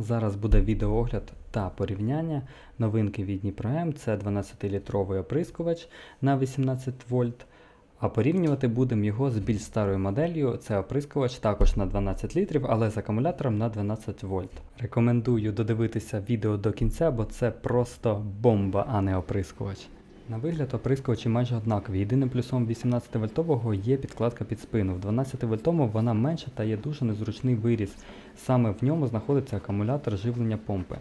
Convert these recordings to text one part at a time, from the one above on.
Зараз буде відеоогляд та порівняння новинки від Дніпром. Це 12-літровий оприскувач на 18 вольт. А порівнювати будемо його з більш старою моделлю. Це оприскувач також на 12 літрів, але з акумулятором на 12 вольт. Рекомендую додивитися відео до кінця, бо це просто бомба, а не оприскувач. На вигляд оприскувачі майже однакові. Єдиним плюсом 18-вольтового є підкладка під спину. В 12-вольтовому вона менша та є дуже незручний виріз. Саме в ньому знаходиться акумулятор живлення помпи.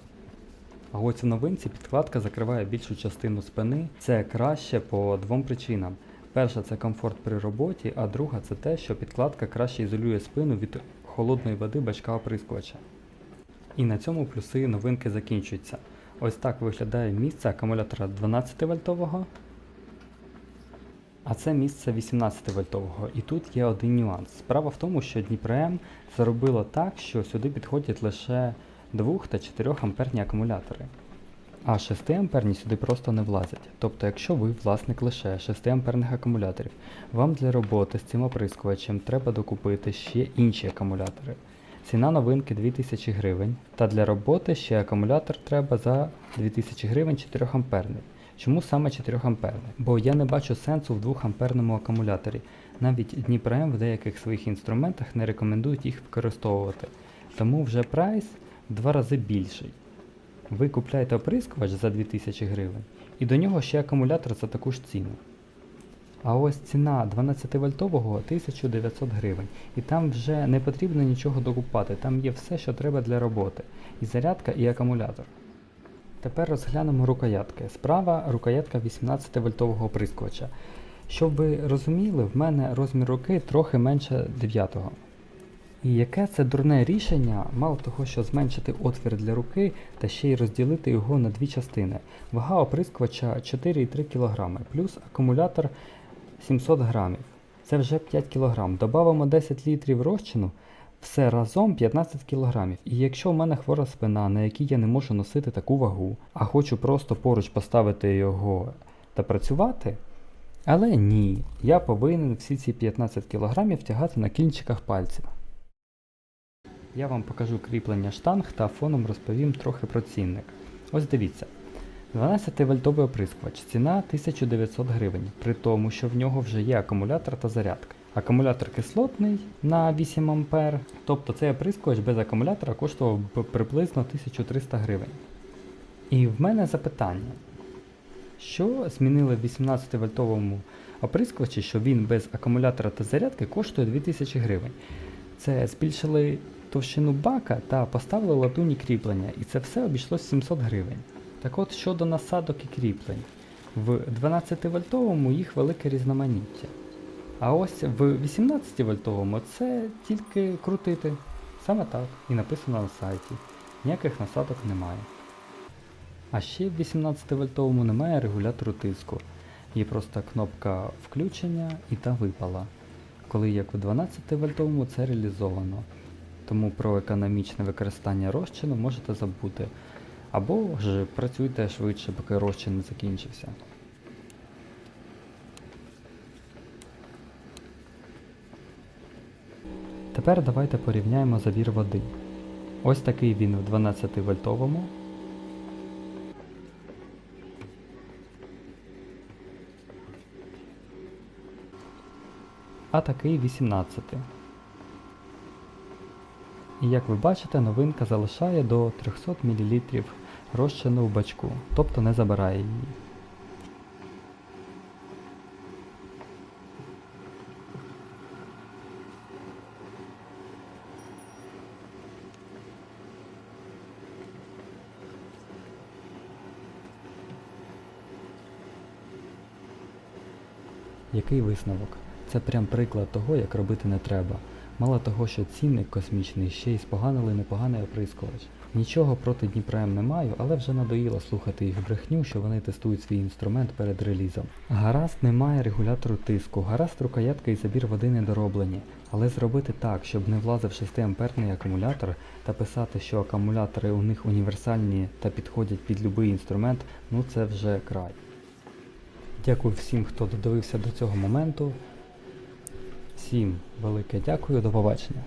А ось у новинці підкладка закриває більшу частину спини. Це краще по двом причинам. Перша це комфорт при роботі, а друга це те, що підкладка краще ізолює спину від холодної води бачка оприскувача. І на цьому плюси новинки закінчуються. Ось так виглядає місце акумулятора 12 вольтового. А це місце 18 вольтового. І тут є один нюанс. Справа в тому, що Дніпром зробило так, що сюди підходять лише 2 та 4 амперні акумулятори. А 6 амперні сюди просто не влазять. Тобто, якщо ви власник лише 6 амперних акумуляторів, вам для роботи з цим оприскувачем треба докупити ще інші акумулятори. Ціна новинки 2000 гривень, та для роботи ще акумулятор треба за 2000 гривень 4 амперний. Чому саме 4 амперний? Бо я не бачу сенсу в 2 амперному акумуляторі. Навіть Дніпром в деяких своїх інструментах не рекомендують їх використовувати. Тому вже прайс в два рази більший. Ви купляєте оприскувач за 2000 гривень, і до нього ще акумулятор за таку ж ціну. А ось ціна 12 вольтового 1900 гривень. І там вже не потрібно нічого докупати, там є все, що треба для роботи. І зарядка, і акумулятор. Тепер розглянемо рукоятки. Справа рукоятка 18 вольтового оприскувача. Щоб ви розуміли, в мене розмір руки трохи менше 9-го. І яке це дурне рішення, мало того, що зменшити отвір для руки та ще й розділити його на дві частини. Вага оприскувача 4,3 кг, плюс акумулятор 700 грамів. Це вже 5 кг. Добавимо 10 літрів розчину, все разом 15 кг. І якщо в мене хвора спина, на якій я не можу носити таку вагу, а хочу просто поруч поставити його та працювати. Але ні, я повинен всі ці 15 кг тягати на кінчиках пальців. Я вам покажу кріплення штанг та фоном розповім трохи про цінник. Ось дивіться. 12-вольтовий оприскувач, ціна 1900 гривень, при тому, що в нього вже є акумулятор та зарядка. Акумулятор кислотний на 8 А, тобто цей оприскувач без акумулятора коштував приблизно 1300 гривень. І в мене запитання, що змінили в 18-вольтовому оприскувачі, що він без акумулятора та зарядки коштує 2000 гривень. Це збільшили товщину бака та поставили латунні кріплення, і це все обійшлось 700 гривень. Так от щодо насадок і кріплень, в 12-вольтовому їх велике різноманіття. А ось в 18-вольтовому це тільки крутити. Саме так, і написано на сайті. Ніяких насадок немає. А ще в 18-вольтовому немає регулятору тиску. Є просто кнопка включення і та випала. Коли як у 12-вольтовому це реалізовано. Тому про економічне використання розчину можете забути. Або ж працюйте швидше, поки розчин не закінчився. Тепер давайте порівняємо забір води. Ось такий він в 12 вольтовому. А такий 18. І як ви бачите, новинка залишає до 300 мл розчину в бачку, тобто не забирає її. Який висновок? Це прям приклад того, як робити не треба. Мало того, що цінник космічний, ще й споганили непоганий оприскувач. Нічого проти Дніпром не маю, але вже надоїло слухати їх брехню, що вони тестують свій інструмент перед релізом. Гаразд немає регулятору тиску, гаразд рукоятка і забір води недороблені. Але зробити так, щоб не влазив 6 амперний акумулятор та писати, що акумулятори у них універсальні та підходять під будь-який інструмент, ну це вже край. Дякую всім, хто додивився до цього моменту. Всім велике дякую, до побачення.